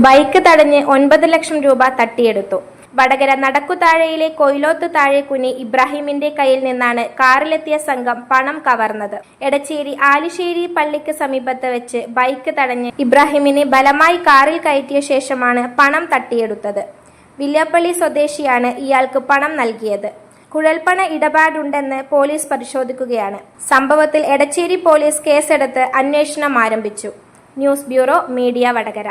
Bike തടഞ്ഞ് ഒൻപത് ലക്ഷം രൂപ തട്ടിയെടുത്തു. വടകര നടക്കുതാഴയിലെ കൊയിലോത്ത് കുനി ഇബ്രാഹിമിന്റെ കയ്യിൽ നിന്നാണ് കാറിലെത്തിയ സംഘം പണം കവർന്നത്. എടച്ചേരി ആലിശ്ശേരി പള്ളിക്ക് സമീപത്ത് വെച്ച് ബൈക്ക് തടഞ്ഞ് ഇബ്രാഹിമിനെ ബലമായി കാറിൽ കയറ്റിയ ശേഷമാണ് പണം തട്ടിയെടുത്തത്. വില്യാപ്പള്ളി സ്വദേശിയാണ് ഇയാൾക്ക് പണം നൽകിയത്. കുഴൽപ്പണ ഇടപാടുണ്ടെന്ന് പോലീസ് പരിശോധിക്കുകയാണ്. സംഭവത്തിൽ എടച്ചേരി പോലീസ് കേസെടുത്ത് അന്വേഷണം ആരംഭിച്ചു. News bureau media Vadakara.